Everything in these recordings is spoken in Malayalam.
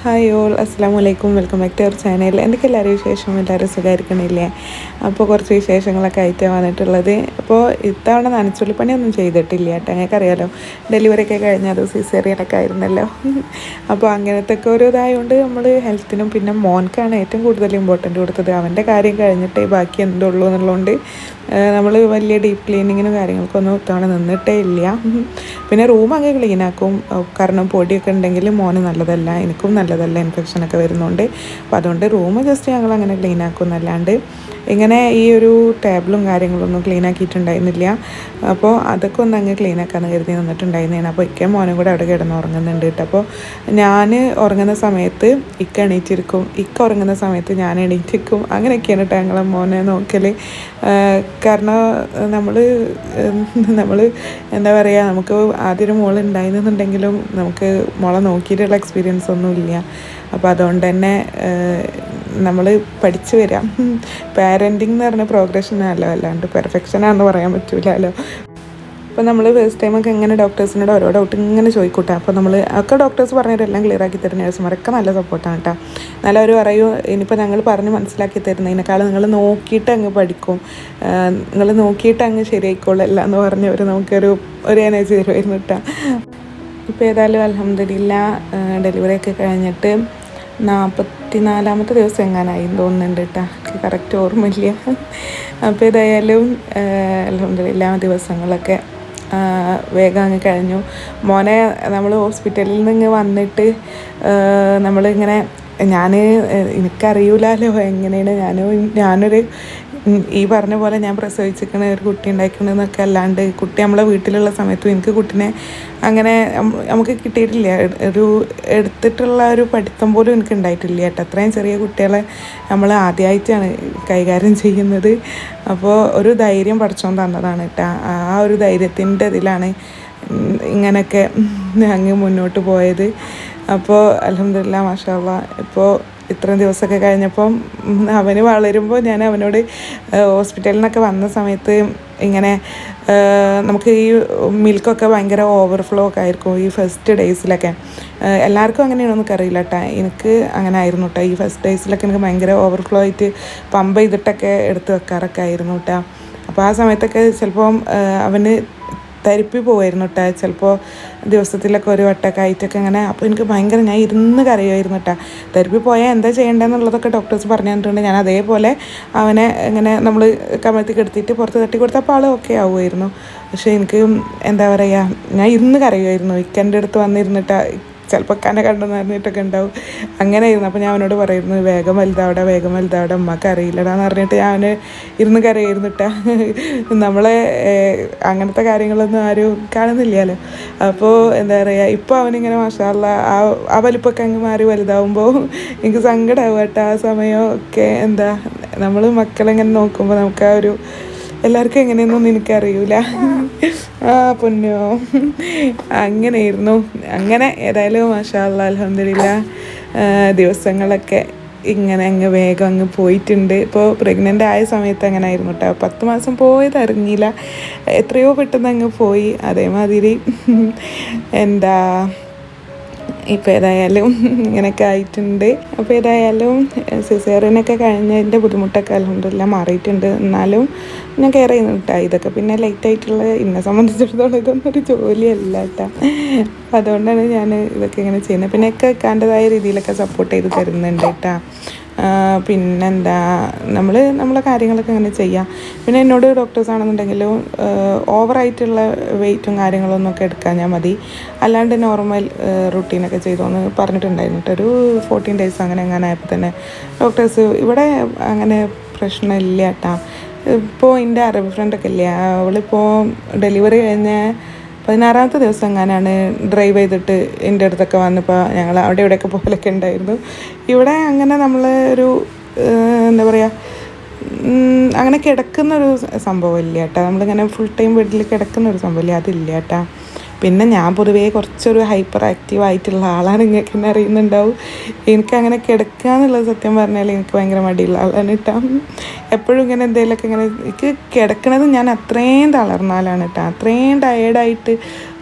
ഹായ് ഓൾ അസ്സാം വലൈക്കും welcome back to our channel എന്തൊക്കെ എല്ലാവരും വിശേഷം? എല്ലാവരും സുഖമായിരിക്കണില്ലേ? അപ്പോൾ കുറച്ച് വിശേഷങ്ങളൊക്കെ ആയിട്ട് വന്നിട്ടുള്ളത്. അപ്പോൾ ഇത്തവണ നനച്ചുള്ളിപ്പണിയൊന്നും ചെയ്തിട്ടില്ല കേട്ടോ. ഞങ്ങൾക്കറിയാലോ ഡെലിവറി ഒക്കെ കഴിഞ്ഞാൽ സിസേറിയനൊക്കെ ആയിരുന്നല്ലോ. അപ്പോൾ അങ്ങനത്തെ ഒക്കെ ഒരു ഇതായതുകൊണ്ട് നമ്മൾ ഹെൽത്തിനും പിന്നെ മോൻക്കാണ് ഏറ്റവും കൂടുതൽ ഇമ്പോർട്ടന്റ് കൊടുത്തത്. അവന്റെ കാര്യം കഴിഞ്ഞിട്ടേ ബാക്കി എന്തുള്ളൂ എന്നുള്ളതുകൊണ്ട് നമ്മൾ വലിയ ഡീപ്പ് ക്ലീനിങ്ങിനും കാര്യങ്ങൾക്കൊന്നും ഇത്തവണ നിന്നിട്ടേ ഇല്ല. പിന്നെ റൂം അങ്ങ് ക്ലീനാക്കും കാരണം പൊടിയൊക്കെ ഉണ്ടെങ്കിൽ മോന് നല്ലതല്ല എനിക്കും നല്ലതല്ല ഇൻഫെക്ഷനൊക്കെ വരുന്നുണ്ട്. അപ്പോൾ അതുകൊണ്ട് റൂം ജസ്റ്റ് ഞങ്ങൾ അങ്ങനെ ക്ലീൻ ആക്കും എന്നല്ലാണ്ട് ഇങ്ങനെ ഈ ഒരു ടേബിളും കാര്യങ്ങളൊന്നും ക്ലീൻ ആക്കിയിട്ടുണ്ടായിരുന്നില്ല. അപ്പോൾ അതൊക്കെ ഒന്ന് അങ്ങ് ക്ലീൻ ആക്കാമെന്ന് കരുതി നിന്നിട്ടുണ്ടായിരുന്നതാണ്. അപ്പോൾ ഇക്ക മോനും കൂടെ അവിടെ കിടന്ന് ഉറങ്ങുന്നുണ്ട് കേട്ടോ. അപ്പോൾ ഞാൻ ഉറങ്ങുന്ന സമയത്ത് ഇക്ക എണീറ്റിരിക്കും. ഇക്ക ഉറങ്ങുന്ന സമയത്ത് ഞാൻ എണീറ്റിരിക്കും. അങ്ങനെയൊക്കെയാണ് കേട്ടോ മോനെ നോക്കൽ കാരണം നമ്മൾ നമ്മൾ എന്താ പറയുക നമുക്ക് ആദ്യം ഒരു മോൾ ഉണ്ടായിരുന്നുണ്ടെങ്കിലും നമുക്ക് മോളെ നോക്കിയിട്ടുള്ള എക്സ്പീരിയൻസ് ഒന്നും ഇല്ല അപ്പോൾ അതുകൊണ്ട് തന്നെ നമ്മൾ പഠിച്ചു വരാം. പാരന്റിങ് എന്ന് പറഞ്ഞ പ്രോഗ്രഷനല്ലോ അല്ലാണ്ട് പെർഫെക്ഷനാണെന്ന് പറയാൻ പറ്റൂലല്ലോ. അപ്പോൾ നമ്മൾ ഫസ്റ്റ് ടൈമൊക്കെ ഇങ്ങനെ ഡോക്ടേഴ്സിനോട് ഓരോ ഡൗട്ട് ഇങ്ങനെ ചോദിക്കൂട്ടാ. അപ്പോൾ നമ്മൾ ഒക്കെ ഡോക്ടേഴ്സ് പറഞ്ഞവരെല്ലാം ക്ലിയർ ആക്കി തരുന്ന നേഴ്സുമാരൊക്കെ നല്ല സപ്പോർട്ടാണ് കേട്ടോ നല്ല അവർ പറയൂ ഇനിയിപ്പോൾ ഞങ്ങൾ പറഞ്ഞ് മനസ്സിലാക്കി തരുന്നതിനേക്കാൾ നിങ്ങൾ നോക്കിയിട്ട് അങ്ങ് പഠിക്കും. നിങ്ങൾ നോക്കിയിട്ട് അങ്ങ് ശരിയായിക്കോളല്ല എന്ന് പറഞ്ഞവർ നമുക്കൊരു ഒരു എനർജി തരുമായിരുന്നു കേട്ടോ ഇപ്പോൾ ഏതായാലും അലഹമ്മദില്ല ഡെലിവറി ഒക്കെ കഴിഞ്ഞിട്ട് നാൽപ്പത്തി നാലാമത്തെ ദിവസം എങ്ങാനായി തോന്നുന്നുണ്ട് കേട്ടോ. കറക്റ്റ് ഓർമ്മയില്ല. അപ്പോൾ ഏതായാലും എല്ലാ ദിവസങ്ങളൊക്കെ വേഗം അങ്ങ് കഴിഞ്ഞു. മോനെ നമ്മൾ ഹോസ്പിറ്റലിൽ നിന്ന് വന്നിട്ട് നമ്മളിങ്ങനെ ഞാൻ എനിക്കറിയൂലല്ലോ എങ്ങനെയാണ്. ഞാൻ ഞാനൊരു ഈ പറഞ്ഞ പോലെ ഞാൻ പ്രസവിച്ചിരിക്കണ ഒരു കുട്ടി ഉണ്ടാക്കണമെന്നൊക്കെ അല്ലാണ്ട് കുട്ടി നമ്മളെ വീട്ടിലുള്ള സമയത്തും എനിക്ക് കുട്ടിനെ അങ്ങനെ നമുക്ക് കിട്ടിയിട്ടില്ല. ഒരു എടുത്തിട്ടുള്ള ഒരു പഠിത്തം പോലും എനിക്ക് ഉണ്ടായിട്ടില്ല കേട്ടോ. അത്രയും ചെറിയ കുട്ടികളെ നമ്മൾ ആദ്യമായിട്ടാണ് കൈകാര്യം ചെയ്യുന്നത്. അപ്പോൾ ഒരു ധൈര്യം പഠിച്ചോ തന്നതാണ് കേട്ടോ. ആ ഒരു ധൈര്യത്തിന്റെ ഇതിലാണ് ഇങ്ങനെയൊക്കെ അങ്ങ് മുന്നോട്ട് പോയത്. അപ്പോൾ അലഹമില്ല മാഷാല്ല ഇപ്പോൾ ഇത്രയും ദിവസമൊക്കെ കഴിഞ്ഞപ്പം അവന് വളരുമ്പോൾ ഞാൻ അവനോട് ഹോസ്പിറ്റലിൽ നിന്നൊക്കെ വന്ന സമയത്ത് ഇങ്ങനെ നമുക്ക് ഈ മിൽക്കൊക്കെ ഭയങ്കര ഓവർഫ്ലോ ഒക്കെ ആയിരിക്കും ഈ ഫസ്റ്റ് ഡേയ്സിലൊക്കെ എല്ലാവർക്കും അങ്ങനെയാണോ എന്നൊക്കെ അറിയില്ല കേട്ടോ എനിക്ക് അങ്ങനെ ആയിരുന്നു കേട്ടോ ഈ ഫസ്റ്റ് ഡേയ്സിലൊക്കെ എനിക്ക് ഭയങ്കര ഓവർഫ്ലോ ആയിട്ട് പമ്പ് ചെയ്തിട്ടൊക്കെ എടുത്ത് വെക്കാറൊക്കെ ആയിരുന്നു കേട്ടോ അപ്പോൾ ആ സമയത്തൊക്കെ ചിലപ്പം അവന് തരിപ്പി പോവായിരുന്നു കേട്ടോ ചിലപ്പോൾ ദിവസത്തിലൊക്കെ ഒരു വട്ടമൊക്കെ ആയിട്ടൊക്കെ അങ്ങനെ അപ്പോൾ എനിക്ക് ഭയങ്കര ഞാൻ ഇരുന്ന് കരയുമായിരുന്നു കേട്ടോ തരിപ്പി പോയാൽ എന്താ ചെയ്യേണ്ടതെന്നുള്ളതൊക്കെ ഡോക്ടേഴ്സ് പറഞ്ഞു തന്നിട്ടുണ്ട് ഞാൻ അതേപോലെ അവനെ ഇങ്ങനെ നമ്മൾ കമഴ്ത്തി കെടുത്തിയിട്ട് പുറത്ത് തട്ടി കൊടുത്തപ്പോൾ ആൾ ഓക്കെ ആവുമായിരുന്നു പക്ഷേ എനിക്ക് എന്താ പറയുക ഞാൻ ഇരുന്ന് കരയുമായിരുന്നു ഇക്കന്റെ അടുത്ത് വന്നിരുന്നിട്ട് ചിലപ്പോൾ കന കണ്ടു നിറഞ്ഞിട്ടൊക്കെ ഉണ്ടാവും. അങ്ങനെ ഇരുന്നു അപ്പോൾ ഞാൻ അവനോട് പറയുന്നു വേഗം വലുതാവിടെ വേഗം വലുതാവിടെ അമ്മയ്ക്ക് അറിയില്ലടാന്ന് പറഞ്ഞിട്ട് ഞാൻ ഇരുന്ന് കരയിരുന്നിട്ടാ നമ്മളെ അങ്ങനത്തെ കാര്യങ്ങളൊന്നും ആരും കാണുന്നില്ലല്ലോ. അപ്പോൾ എന്താ പറയുക ഇപ്പോൾ അവനിങ്ങനെ മാഷാല്ല ആ ആ വലിപ്പൊക്കെ അങ്ങ് മാറി വലുതാവുമ്പോൾ എനിക്ക് സങ്കടമാവും കേട്ടോ. ആ സമയമൊക്കെ എന്താ നമ്മൾ മക്കളെങ്ങനെ നോക്കുമ്പോൾ നമുക്ക് ആ ഒരു എല്ലാവർക്കും എങ്ങനെയൊന്നും എനിക്കറിയൂല. ആ പൊന്നോ. അങ്ങനെയായിരുന്നു. അങ്ങനെ ഏതായാലും മാഷാല്ല അലഹമില്ല ദിവസങ്ങളൊക്കെ ഇങ്ങനെ അങ്ങ് വേഗം അങ്ങ് പോയിട്ടുണ്ട്. ഇപ്പോൾ പ്രഗ്നന്റ് ആയ സമയത്ത് അങ്ങനെ ആയിരുന്നു കേട്ടോ പത്ത് മാസം പോയത് അറിഞ്ഞില്ല. എത്രയോ പെട്ടെന്ന് അങ്ങ് പോയി. അതേമാതിരി എന്താ ഇപ്പോൾ ഏതായാലും ഇങ്ങനെയൊക്കെ ആയിട്ടുണ്ട്. അപ്പോൾ ഏതായാലും സിസേറിനൊക്കെ കഴിഞ്ഞതിന്റെ ബുദ്ധിമുട്ടൊക്കെ അലഹമില്ല മാറിയിട്ടുണ്ട്. എന്നാലും ഞാൻ കെയർ ചെയ്യുന്നു കേട്ടോ ഇതൊക്കെ. പിന്നെ ലൈറ്റ് ആയിട്ടുള്ള എന്നെ സംബന്ധിച്ചിടത്തോളം ഇതൊന്നും ഒരു ജോലിയല്ല കേട്ടോ. അതുകൊണ്ടാണ് ഞാൻ ഇതൊക്കെ ഇങ്ങനെ ചെയ്യുന്നത് പിന്നെ ഒക്കെ കാണ്ടതായ രീതിയിലൊക്കെ സപ്പോർട്ട് ചെയ്ത് തരുന്നുണ്ട് കേട്ടോ. പിന്നെന്താ നമ്മൾ നമ്മളെ കാര്യങ്ങളൊക്കെ അങ്ങനെ ചെയ്യാം. പിന്നെ എന്നോട് ഡോക്ടേഴ്സ് ആണെന്നുണ്ടെങ്കിലും ഓവറായിട്ടുള്ള വെയിറ്റും കാര്യങ്ങളൊന്നും ഒക്കെ എടുക്കാൻ ഞാൻ മതി. അല്ലാണ്ട് നോർമൽ റുട്ടീനൊക്കെ ചെയ്തോന്ന് പറഞ്ഞിട്ടുണ്ടായിരുന്നു. ഒരു ഫോർട്ടീൻ ഡേയ്സ് അങ്ങനെ അങ്ങനെ ആയപ്പോൾ തന്നെ ഡോക്ടേഴ്സ് ഇവിടെ അങ്ങനെ പ്രശ്നമില്ല കേട്ടോ ഇപ്പോൾ എന്റെ അറബ് ഫ്രണ്ടൊക്കെ ഇല്ലേ അവളിപ്പോൾ ഡെലിവറി കഴിഞ്ഞ പതിനാറാമത്തെ ദിവസം എങ്ങാനാണ് ഡ്രൈവ് ചെയ്തിട്ട് എന്റെ അടുത്തൊക്കെ വന്നപ്പോൾ ഞങ്ങൾ അവിടെ ഇവിടെയൊക്കെ പോകലൊക്കെ ഉണ്ടായിരുന്നു. ഇവിടെ അങ്ങനെ നമ്മൾ ഒരു എന്താ പറയുക അങ്ങനെ കിടക്കുന്ന ഒരു ഇല്ല കേട്ടോ. നമ്മളിങ്ങനെ ഫുൾ ടൈം വീട്ടിൽ കിടക്കുന്ന ഒരു ഇല്ല. അതില്ല കേട്ടോ. പിന്നെ ഞാൻ പൊതുവേ കുറച്ചൊരു ഹൈപ്പർ ആക്റ്റീവ് ആയിട്ടുള്ള ആളാണ്. നിങ്ങൾക്ക് എന്നെ അറിയുന്നുണ്ടാവും. എനിക്ക് അങ്ങനെ കിടക്കുക എന്നുള്ളത് സത്യം പറഞ്ഞാൽ എനിക്ക് ഭയങ്കര മടിയുള്ള ആളാണ് കേട്ടോ എപ്പോഴും ഇങ്ങനെ എന്തെങ്കിലുമൊക്കെ ഇങ്ങനെ എനിക്ക് കിടക്കണത് ഞാൻ അത്രയും തളർന്നാലാണ് കേട്ടോ അത്രയും ടയേർഡായിട്ട്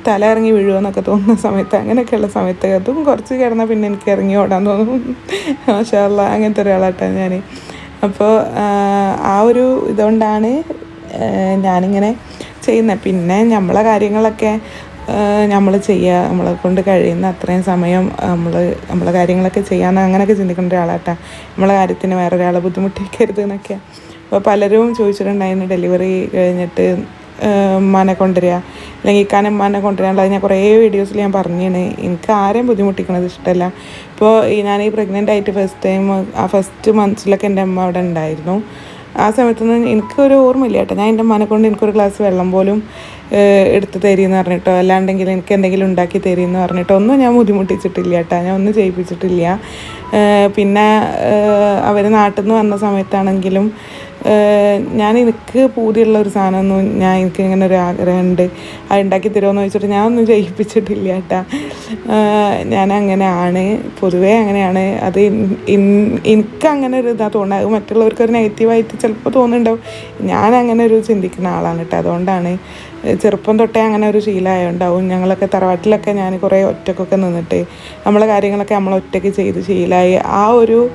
തല ഇറങ്ങി വീഴുമെന്നൊക്കെ തോന്നുന്ന സമയത്ത് അങ്ങനെയൊക്കെയുള്ള സമയത്ത് അതും കുറച്ച് കിടന്നാൽ പിന്നെ എനിക്ക് ഇറങ്ങി ഓടാൻ തോന്നും. മാഷാല്ല അങ്ങനത്തെ ഒരാളാട്ടാണ് ഞാൻ അപ്പോൾ ആ ഒരു ഇതുകൊണ്ടാണ് ഞാനിങ്ങനെ ചെയ്യുന്നത് പിന്നെ നമ്മളെ കാര്യങ്ങളൊക്കെ നമ്മൾ ചെയ്യുക നമ്മളെ കൊണ്ട് കഴിയുന്ന അത്രയും സമയം നമ്മൾ നമ്മളെ കാര്യങ്ങളൊക്കെ ചെയ്യാൻ അങ്ങനെയൊക്കെ ചിന്തിക്കുന്ന ഒരാളാട്ടാ. നമ്മളെ കാര്യത്തിന് വേറെ ഒരാളെ ബുദ്ധിമുട്ടിക്കരുത് എന്നൊക്കെ. അപ്പോൾ പലരും ചോദിച്ചിട്ടുണ്ടായിരുന്നു ഡെലിവറി കഴിഞ്ഞിട്ട് ഉമ്മാനെ കൊണ്ടുവരിക. അല്ലെങ്കിൽ ഇക്കാനെ ഉമ്മാനെ കൊണ്ടുവരാനുള്ളത് ഞാൻ കുറേ വീഡിയോസിൽ ഞാൻ പറഞ്ഞാണ് എനിക്ക് ആരെയും ബുദ്ധിമുട്ടിക്കണത് ഇഷ്ടമല്ല ഇപ്പോൾ ഈ ഞാൻ ഈ പ്രഗ്നന്റ് ആയിട്ട് ഫസ്റ്റ് ടൈം ആ ഫസ്റ്റ് മന്ത്സിലൊക്കെ എന്റെ അമ്മ അവിടെ ഉണ്ടായിരുന്നു. ആ സമയത്തൊന്നും എനിക്കൊരു ഓർമ്മയില്ല കേട്ടോ. ഞാൻ എന്റെ മനെ കൊണ്ട് എനിക്കൊരു ഗ്ലാസ് വെള്ളം പോലും എടുത്ത് തരിയെന്ന് പറഞ്ഞിട്ടോ. അല്ലാണ്ടെങ്കിൽ എനിക്ക് എന്തെങ്കിലും ഉണ്ടാക്കി തരിയെന്ന് പറഞ്ഞിട്ടോ. ഒന്നും ഞാൻ ബുദ്ധിമുട്ടിച്ചിട്ടില്ല കേട്ടോ. ഞാൻ ഒന്നും ചെയ്യിപ്പിച്ചിട്ടില്ല. പിന്നെ അവർ നാട്ടിൽ നിന്ന് വന്ന സമയത്താണെങ്കിലും ഞാൻ എനിക്ക് പൂതിയുള്ള ഒരു സാധനമൊന്നും ഞാൻ എനിക്ക് ഇങ്ങനെ ഒരു ആഗ്രഹമുണ്ട്. അത് ഉണ്ടാക്കി തരുമോ ചോദിച്ചിട്ട് ഞാൻ ഒന്നും ചെയ്യിപ്പിച്ചിട്ടില്ല കേട്ടാ. ഞാൻ അങ്ങനെയാണ്. പൊതുവേ അങ്ങനെയാണ്. അത് ഇൻ- ഇൻ- എനിക്ക് അങ്ങനെ ഒരു ഇതാ തോന്നുന്നത്. അത് മറ്റുള്ളവർക്ക് ഒരു നെഗറ്റീവായിട്ട് ചിലപ്പോൾ തോന്നുന്നുണ്ടാവും. ഞാൻ അങ്ങനെ ഒരു ചിന്തിക്കുന്ന ആളാണ് കേട്ടോ. അതുകൊണ്ടാണ് ചെറുപ്പം തൊട്ടേ അങ്ങനെ ഒരു ശീലമായുണ്ടാവും. ഞങ്ങളൊക്കെ തറവാട്ടിലൊക്കെ ഞാൻ കുറേ ഒറ്റക്കൊക്കെ നിന്നിട്ട് നമ്മളെ കാര്യങ്ങളൊക്കെ നമ്മൾ ഒറ്റയ്ക്ക് ചെയ്ത് ശീലമായി ആ ഒരു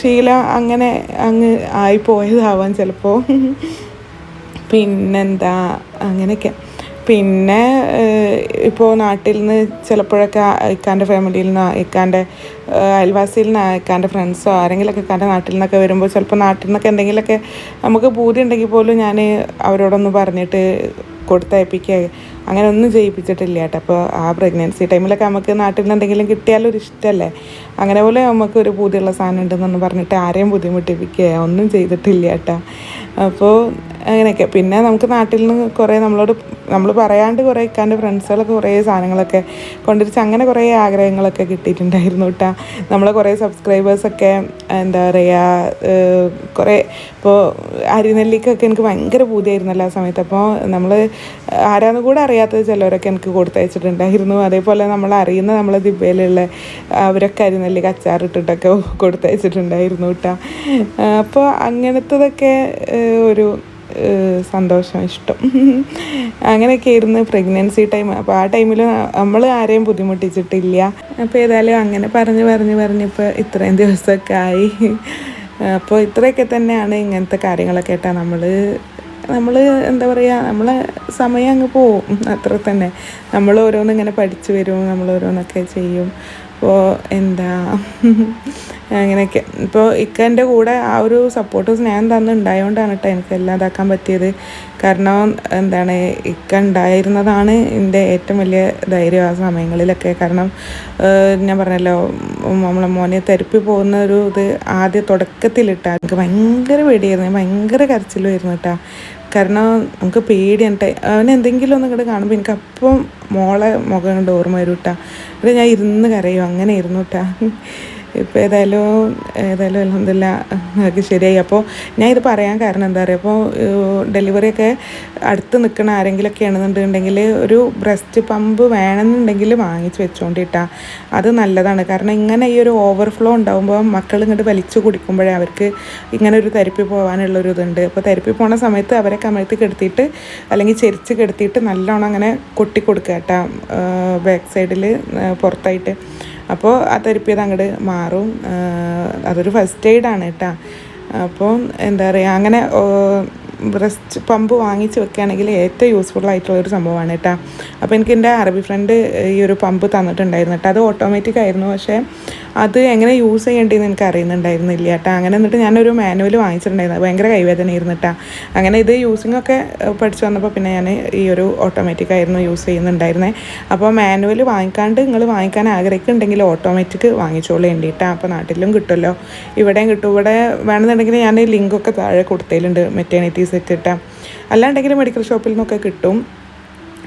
ശീലം അങ്ങനെ അങ്ങ് ആയിപ്പോയതാവാം ചിലപ്പോൾ പിന്നെന്താ അങ്ങനെയൊക്കെ. പിന്നെ ഇപ്പോൾ നാട്ടിൽ നിന്ന് ചിലപ്പോഴൊക്കെ ഇക്കാന്റെ ഫാമിലിയിൽ നിന്ന് ഇക്കാന്റെ അയൽവാസിയിൽ നിന്ന് ഇക്കാന്റെ ഫ്രണ്ട്സോ ആരെങ്കിലുമൊക്കെ ഇക്കാന്റെ നാട്ടിൽ നിന്നൊക്കെ വരുമ്പോൾ ചിലപ്പോൾ നാട്ടിൽ നിന്നൊക്കെ എന്തെങ്കിലുമൊക്കെ നമുക്ക് പൂതി ഉണ്ടെങ്കിൽ പോലും ഞാൻ അവരോടൊന്ന് പറഞ്ഞിട്ട് കൊടുത്തയപ്പിക്കുക അങ്ങനെ ഒന്നും ചെയ്യിപ്പിച്ചിട്ടില്ല കേട്ടോ. അപ്പോൾ ആ പ്രഗ്നൻസി ടൈമിലൊക്കെ നമുക്ക് നാട്ടിൽ നിന്ന് എന്തെങ്കിലും കിട്ടിയാലൊരു ഇഷ്ടമല്ലേ അങ്ങനെ പോലെ നമുക്ക് ഒരു പൂതിയുള്ള സാധനം ഉണ്ടെന്നൊന്ന് പറഞ്ഞിട്ട് ആരെയും ബുദ്ധിമുട്ടിപ്പിക്കുക. ഒന്നും ചെയ്തിട്ടില്ല കേട്ടോ. അപ്പോൾ അങ്ങനെയൊക്കെ. പിന്നെ നമുക്ക് നാട്ടിൽ നിന്ന് കുറേ നമ്മളോട് നമ്മൾ പറയാണ്ട് കുറേ ഇക്കാന്റെ ഫ്രണ്ട്സുകളൊക്കെ കുറേ സാധനങ്ങളൊക്കെ കൊണ്ടുവരിച്ച് അങ്ങനെ കുറേ ആഗ്രഹങ്ങളൊക്കെ കിട്ടിയിട്ടുണ്ടായിരുന്നു കേട്ടോ. നമ്മളെ കുറേ സബ്സ്ക്രൈബേഴ്സൊക്കെ എന്താ പറയുക കുറേ ഇപ്പോൾ അരിനെല്ലിക്കൊക്കെ എനിക്ക് ഭയങ്കര പൂതിയായിരുന്നല്ലോ ആ സമയത്ത്. അപ്പോൾ നമ്മൾ ആരാന്ന് കൂടെ അറിയാത്തത് ചിലവരൊക്കെ എനിക്ക് കൊടുത്തയച്ചിട്ടുണ്ടായിരുന്നു. അതേപോലെ നമ്മൾ അറിയുന്ന നമ്മളെ ദിബയിലുള്ള അവരൊക്കെ അരിനെല്ലിക്ക അച്ചാറിട്ടിട്ടൊക്കെ കൊടുത്തയച്ചിട്ടുണ്ടായിരുന്നു കേട്ടോ. അപ്പോൾ അങ്ങനത്തതൊക്കെ ഒരു സന്തോഷം ഇഷ്ടം. അങ്ങനെയൊക്കെ ആയിരുന്നു പ്രഗ്നൻസി ടൈം അപ്പോൾ ആ ടൈമിൽ നമ്മൾ ആരെയും ബുദ്ധിമുട്ടിച്ചിട്ടില്ല. അപ്പോൾ ഏതായാലും അങ്ങനെ പറഞ്ഞ് പറഞ്ഞ് പറഞ്ഞപ്പോൾ ഇത്രയും ദിവസമൊക്കെ ആയി. അപ്പോൾ ഇത്രയൊക്കെ തന്നെയാണ് ഇങ്ങനത്തെ കാര്യങ്ങളൊക്കെ ആയിട്ടാണ് നമ്മൾ നമ്മൾ എന്താ പറയുക നമ്മളെ സമയം അങ്ങ് പോവും. അത്ര തന്നെ. നമ്മൾ ഓരോന്നിങ്ങനെ പഠിച്ചു വരും നമ്മൾ ഓരോന്നൊക്കെ ചെയ്യും. അപ്പോൾ എന്താ? അങ്ങനെയൊക്കെ. ഇപ്പോൾ ഇക്കന്റെ കൂടെ ആ ഒരു സപ്പോർട്ട് സ്നേഹം തന്നുണ്ടായതുകൊണ്ടാണ് കേട്ടോ എനിക്ക് എല്ലാം ഇതാക്കാൻ പറ്റിയത്. കാരണം എന്താണ് ഇക്ക ഉണ്ടായിരുന്നതാണ് എന്റെ ഏറ്റവും വലിയ ധൈര്യം ആ സമയങ്ങളിലൊക്കെ. കാരണം ഞാൻ പറഞ്ഞല്ലോ നമ്മളെ മോനെ തെരപ്പി പോകുന്ന ഒരു ഇത് ആദ്യ തുടക്കത്തിലിട്ടാ. എനിക്ക് ഭയങ്കര പേടിയായിരുന്നു. ഭയങ്കര കരച്ചിലുമായിരുന്നു കേട്ടോ കാരണം നമുക്ക് പേടിയാണ്. അവൻ എന്തെങ്കിലും ഒന്ന് ഇങ്ങോട്ട് കാണുമ്പോൾ എനിക്ക് അപ്പം മോളെ മുഖം കണ്ട് ഓർമ്മ വരും കേട്ടോ എന്നിട്ട് ഞാൻ ഇരുന്ന് കരയും. അങ്ങനെ ഇരുന്നു കേട്ടോ ഇപ്പോൾ ഏതായാലും ഏതായാലും അലഹമില്ല അതൊക്കെ ശരിയായി. അപ്പോൾ ഞാൻ ഇത് പറയാൻ കാരണം എന്താ പറയുക അപ്പോൾ ഡെലിവറിയൊക്കെ അടുത്ത് നിൽക്കുന്ന ആരെങ്കിലുമൊക്കെ ആണെന്നുണ്ടെങ്കിൽ ഒരു ബ്രസ്റ്റ് പമ്പ് വേണമെന്നുണ്ടെങ്കിൽ വാങ്ങിച്ച് വെച്ചുകൊണ്ടിട്ടാ അത് നല്ലതാണ്. കാരണം ഇങ്ങനെ ഈ ഒരു ഓവർഫ്ലോ ഉണ്ടാകുമ്പോൾ മക്കൾ ഇങ്ങോട്ട് വലിച്ചു കുടിക്കുമ്പോഴേ അവർക്ക് ഇങ്ങനെ ഒരു തരിപ്പി പോകാനുള്ളൊരു ഇതുണ്ട്. അപ്പോൾ തരിപ്പി പോണ സമയത്ത് അവരെ കമഴ്ത്തി കെടുത്തിയിട്ട് അല്ലെങ്കിൽ ചെരിച്ച് കെടുത്തിയിട്ട് നല്ലോണം അങ്ങനെ കൊട്ടി കൊടുക്കുക കേട്ടോ ബാക്ക് സൈഡിൽ പുറത്തായിട്ട്. അപ്പോൾ ആ തെരപ്പിയത് അങ്ങോട്ട് മാറും. അതൊരു ഫസ്റ്റ് എയ്ഡാണ് കേട്ടോ. അപ്പോൾ എന്താ പറയുക അങ്ങനെ ബ്രസ്റ്റ് പമ്പ് വാങ്ങിച്ച് വെക്കുകയാണെങ്കിൽ ഏറ്റവും യൂസ്ഫുൾ ആയിട്ടുള്ള ഒരു സംഭവമാണ് കേട്ടോ. അപ്പോൾ എനിക്ക് എന്റെ അറബി ഫ്രണ്ട് ഈ ഒരു പമ്പ് തന്നിട്ടുണ്ടായിരുന്നു കേട്ടോ. അത് ഓട്ടോമാറ്റിക് ആയിരുന്നു. പക്ഷേ അത് എങ്ങനെ യൂസ് ചെയ്യേണ്ടതെന്ന് എനിക്ക് അറിയുന്നുണ്ടായിരുന്നില്ല കേട്ടോ. അങ്ങനെ എന്നിട്ട് ഞാനൊരു മാനുവൽ വാങ്ങിച്ചിട്ടുണ്ടായിരുന്നു. ഭയങ്കര കൈവേദനയായിരുന്നു കേട്ടോ. അങ്ങനെ ഇത് യൂസിങ് ഒക്കെ പഠിച്ചു വന്നപ്പോൾ പിന്നെ ഞാൻ ഈ ഒരു ഓട്ടോമാറ്റിക് ആയിരുന്നു യൂസ് ചെയ്യുന്നുണ്ടായിരുന്നത് അപ്പോൾ മാനുവൽ വാങ്ങിക്കാണ്ട് നിങ്ങൾ വാങ്ങിക്കാൻ ആഗ്രഹിക്കുന്നുണ്ടെങ്കിൽ ഓട്ടോമാറ്റിക് വാങ്ങിച്ചോളൂ വേണ്ടിയിട്ടാ അപ്പോൾ നാട്ടിലും കിട്ടുമല്ലോ. ഇവിടെയും കിട്ടും. ഇവിടെ വേണമെന്നുണ്ടെങ്കിൽ ഞാൻ ലിങ്കൊക്കെ താഴെ കൊടുത്തതിലുണ്ട് മെറ്റേണിറ്റി സെറ്റ് കിട്ടാം അല്ലാണ്ടെങ്കിൽ മെഡിക്കൽ ഷോപ്പിൽ നിന്നൊക്കെ കിട്ടും.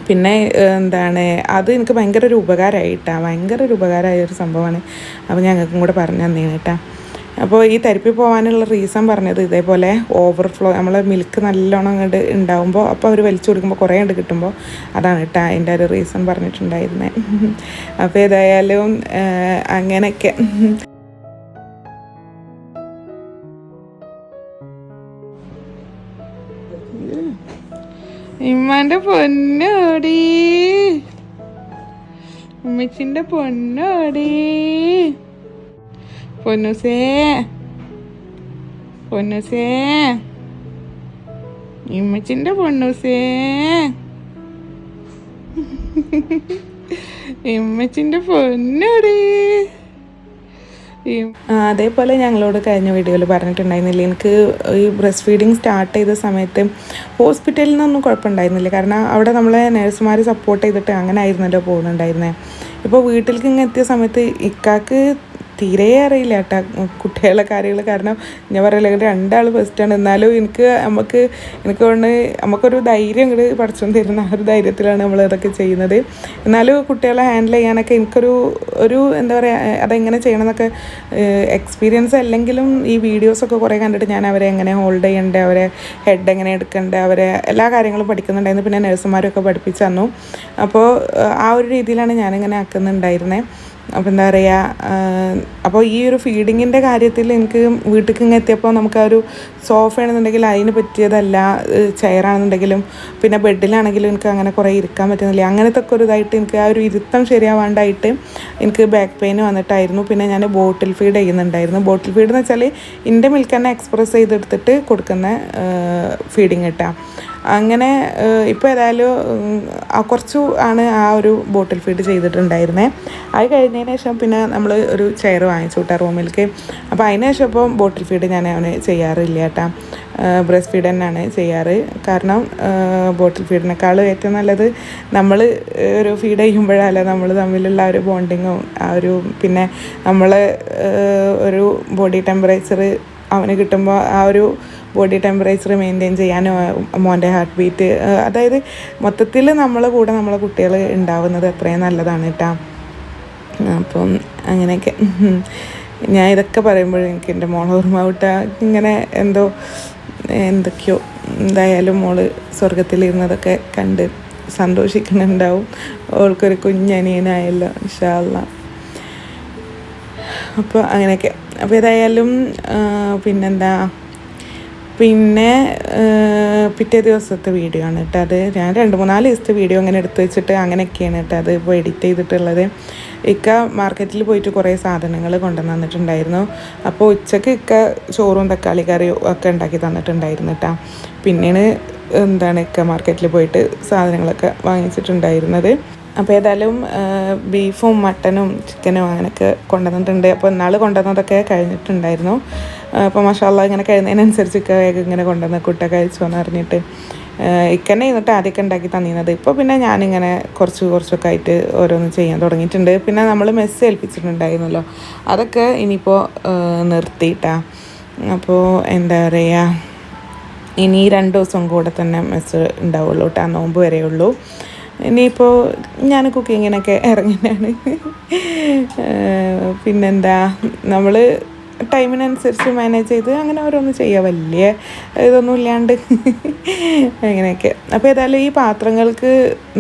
പിന്നെ എന്താണ് അത് എനിക്ക് ഭയങ്കര ഒരു ഉപകാരമായിട്ടാ ഭയങ്കര ഒരു ഉപകാരമായ ഒരു സംഭവമാണ്. അപ്പോൾ ഞങ്ങൾക്കും കൂടെ പറഞ്ഞു തന്നേണ് കേട്ടാ അപ്പോൾ ഈ തരിപ്പി പോകാനുള്ള റീസൺ പറഞ്ഞത് ഇതേപോലെ ഓവർഫ്ലോ നമ്മൾ മിൽക്ക് നല്ലോണം അങ്ങോട്ട് ഉണ്ടാകുമ്പോൾ അപ്പോൾ അവർ വലിച്ചു കൊടുക്കുമ്പോൾ കുറേ ഉണ്ട് കിട്ടുമ്പോൾ അതാണ് കേട്ടോ അതിന്റെ ഒരു റീസൺ പറഞ്ഞിട്ടുണ്ടായിരുന്നത് അപ്പോൾ ഏതായാലും അങ്ങനെയൊക്കെ. ഇമ്മാന്റെ പൊന്നോടി. ഉമ്മച്ചിന്റെ പൊന്നോടി. പൊന്നുസേ. പൊന്നുസേ. ഇമ്മച്ചിന്റെ പൊണ്ണുസേ ഇമ്മച്ചിന്റെ പൊന്നോടി. ഈ- അതേപോലെ ഞങ്ങളോട് കഴിഞ്ഞ വീഡിയോയിൽ പറഞ്ഞിട്ടുണ്ടായിരുന്നില്ല എനിക്ക് ഈ ബ്രസ്റ്റ് ഫീഡിങ് സ്റ്റാർട്ട് ചെയ്ത സമയത്ത് ഹോസ്പിറ്റലിൽ നിന്നൊന്നും കുഴപ്പമുണ്ടായിരുന്നില്ല. കാരണം അവിടെ നമ്മളെ നഴ്സുമാർ സപ്പോർട്ട് ചെയ്തിട്ട് അങ്ങനെ ആയിരുന്നല്ലോ പോകുന്നുണ്ടായിരുന്നത് ഇപ്പോൾ വീട്ടിലേക്ക് ഇങ്ങനെ എത്തിയ സമയത്ത് ഇക്കാക്ക് തീരെ അറിയില്ല കേട്ടാ. കുട്ടികളെ കാര്യങ്ങൾ കാരണം ഞാൻ പറയില്ല രണ്ടാൾ ഫസ്റ്റാണ് എന്നാലും എനിക്ക് നമുക്ക് എനിക്ക് കൊണ്ട് നമുക്കൊരു ധൈര്യം ഇങ്ങോട്ട് പഠിച്ചുകൊണ്ട് തരുന്ന ആ ഒരു ധൈര്യത്തിലാണ് നമ്മൾ ഇതൊക്കെ ചെയ്യുന്നത്. എന്നാലും കുട്ടികളെ ഹാൻഡിൽ ചെയ്യാനൊക്കെ എനിക്കൊരു ഒരു എന്താ പറയുക അതെങ്ങനെ ചെയ്യണം എന്നൊക്കെ എക്സ്പീരിയൻസ് അല്ലെങ്കിലും ഈ വീഡിയോസൊക്കെ കുറേ കണ്ടിട്ട് ഞാൻ അവരെ എങ്ങനെ ഹോൾഡ് ചെയ്യണ്ടേ അവരെ ഹെഡ് എങ്ങനെ എടുക്കണ്ടേ അവരെ എല്ലാ കാര്യങ്ങളും പഠിക്കുന്നുണ്ടായിരുന്നു. പിന്നെ നഴ്സുമാരൊക്കെ പഠിപ്പിച്ചു തന്നു. അപ്പോൾ ആ ഒരു രീതിയിലാണ് ഞാനിങ്ങനെ ആക്കുന്നുണ്ടായിരുന്നത് അപ്പോൾ എന്താ പറയുക അപ്പോൾ ഈ ഒരു ഫീഡിങ്ങിന്റെ കാര്യത്തിൽ എനിക്ക് വീട്ടിലേക്ക് ഇങ്ങനെ എത്തിയപ്പോൾ നമുക്ക് ആ ഒരു സോഫ ആണെന്നുണ്ടെങ്കിൽ അതിന് പറ്റിയതല്ല ചെയറാണെന്നുണ്ടെങ്കിലും പിന്നെ ബെഡിലാണെങ്കിലും എനിക്ക് അങ്ങനെ കുറേ ഇരിക്കാൻ പറ്റുന്നില്ല. അങ്ങനത്തെ ഒക്കെ ഒരു ഇതായിട്ട് എനിക്ക് ആ ഒരു ഇരുത്തം ശരിയാവാണ്ടായിട്ട് എനിക്ക് ബാക്ക് പെയിൻ വന്നിട്ടായിരുന്നു. പിന്നെ ഞാൻ ബോട്ടിൽ ഫീഡ് ചെയ്യുന്നുണ്ടായിരുന്നു. ബോട്ടിൽ ഫീഡ് എന്ന് വെച്ചാൽ എന്റെ മിൽക്ക് തന്നെ എക്സ്പ്രസ് ചെയ്തെടുത്തിട്ട് കൊടുക്കുന്ന ഫീഡിങ് കിട്ടാം അങ്ങനെ ഇപ്പോൾ ഏതായാലും കുറച്ചു ആണ് ആ ഒരു ബോട്ടിൽ ഫീഡ് ചെയ്തിട്ടുണ്ടായിരുന്നത് അത് കഴിഞ്ഞതിന് ശേഷം പിന്നെ നമ്മൾ ഒരു ചെയർ വാങ്ങിച്ചു കേട്ടോ റൂമിലേക്ക് അപ്പോൾ അതിന് ശേഷം ഇപ്പോൾ ബോട്ടിൽ ഫീഡ് ഞാൻ അവന് ചെയ്യാറില്ല കേട്ടോ ബ്രസ്റ്റ് ഫീഡ് തന്നെയാണ് ചെയ്യാറ്. കാരണം ബോട്ടിൽ ഫീഡിനേക്കാളും ഏറ്റവും നല്ലത് നമ്മൾ ഒരു ഫീഡ് ചെയ്യുമ്പോഴല്ല നമ്മൾ തമ്മിലുള്ള ഒരു ബോണ്ടിങ്ങും ആ ഒരു പിന്നെ നമ്മൾ ഒരു ബോഡി ടെമ്പറേച്ചർ അവന് കിട്ടുമ്പോൾ ആ ഒരു ബോഡി ടെമ്പറേച്ചർ മെയിന്റെയിൻ ചെയ്യാനോ മോന്റെ ഹാർട്ട് ബീറ്റ് അതായത് മൊത്തത്തിൽ നമ്മളെ കൂടെ നമ്മളെ കുട്ടികൾ ഉണ്ടാവുന്നത് അത്രയും നല്ലതാണ് കേട്ടോ അപ്പം അങ്ങനെയൊക്കെ. ഞാൻ ഇതൊക്കെ പറയുമ്പോഴും എനിക്ക് എന്റെ മോൾ ഓർമ്മ വിട്ട. ഇങ്ങനെ എന്തോ എന്തൊക്കെയോ എന്തായാലും മോൾ സ്വർഗത്തിലിരുന്നതൊക്കെ കണ്ട് സന്തോഷിക്കുന്നുണ്ടാവും. അവൾക്കൊരു കുഞ്ഞനിയനായല്ലോ ഇൻഷാല്ല അപ്പോൾ അങ്ങനെയൊക്കെ. അപ്പോൾ ഏതായാലും പിന്നെന്താ? പിന്നെ പിറ്റേ ദിവസത്തെ വീഡിയോ ആണ് കേട്ടോ അത്. ഞാൻ രണ്ട് മൂന്നാൽ ദിവസത്തെ വീഡിയോ അങ്ങനെ എടുത്ത് വെച്ചിട്ട് അങ്ങനെയൊക്കെയാണ് കേട്ടോ അത് ഇപ്പോൾ എഡിറ്റ് ചെയ്തിട്ടുള്ളത്. ഇക്ക മാർക്കറ്റിൽ പോയിട്ട് കുറേ സാധനങ്ങൾ കൊണ്ടുവന്നിട്ടുണ്ടായിരുന്നു. അപ്പോൾ ഉച്ചയ്ക്ക് ഇക്ക ചോറും തക്കാളി കറിയും ഒക്കെ ഉണ്ടാക്കി തന്നിട്ടുണ്ടായിരുന്നു കേട്ടോ പിന്നെയാണ് എന്താണ് ഇക്ക മാർക്കറ്റിൽ പോയിട്ട് സാധനങ്ങളൊക്കെ വാങ്ങിച്ചിട്ടുണ്ടായിരുന്നത്. അപ്പോൾ ഏതായാലും ബീഫും മട്ടനും ചിക്കനും അങ്ങനെയൊക്കെ കൊണ്ടുവന്നിട്ടുണ്ട്. അപ്പോൾ ഇന്നാൾ കൊണ്ടുവന്നതൊക്കെ കഴിഞ്ഞിട്ടുണ്ടായിരുന്നു. അപ്പോൾ മഷാല്ല ഇങ്ങനെ കഴിയുന്നതിനനുസരിച്ച് ഇക്ക വേഗം ഇങ്ങനെ കൊണ്ടുവന്ന് കുട്ട കഴിച്ചോന്ന് പറഞ്ഞിട്ട്. ഇക്കന്നെ എന്നിട്ട് ആദ്യമൊക്കെ ഉണ്ടാക്കി തന്നിരുന്നത്. ഇപ്പോൾ പിന്നെ ഞാനിങ്ങനെ കുറച്ച് കുറച്ചൊക്കെ ആയിട്ട് ഓരോന്ന് ചെയ്യാൻ തുടങ്ങിയിട്ടുണ്ട്. പിന്നെ നമ്മൾ മെസ്സ് ഏൽപ്പിച്ചിട്ടുണ്ടായിരുന്നല്ലോ. അതൊക്കെ ഇനിയിപ്പോൾ നിർത്തിയിട്ടാ. അപ്പോൾ എന്താ പറയുക ഇനി രണ്ട് ദിവസം കൂടെ തന്നെ മെസ്സ് ഉണ്ടാവുള്ളൂ കേട്ടോ നോമ്പ് വരെയുള്ളൂ ഇനിയിപ്പോൾ ഞാൻ കുക്കിങ്ങിനൊക്കെ ഇറങ്ങിയാണ് പിന്നെന്താ നമ്മൾ ടൈമിനനുസരിച്ച് മാനേജ് ചെയ്ത് അങ്ങനെ ഓരോന്ന് ചെയ്യുക വലിയ ഇതൊന്നും ഇല്ലാണ്ട്. അങ്ങനെയൊക്കെ. അപ്പോൾ ഏതായാലും ഈ പാത്രങ്ങൾക്ക്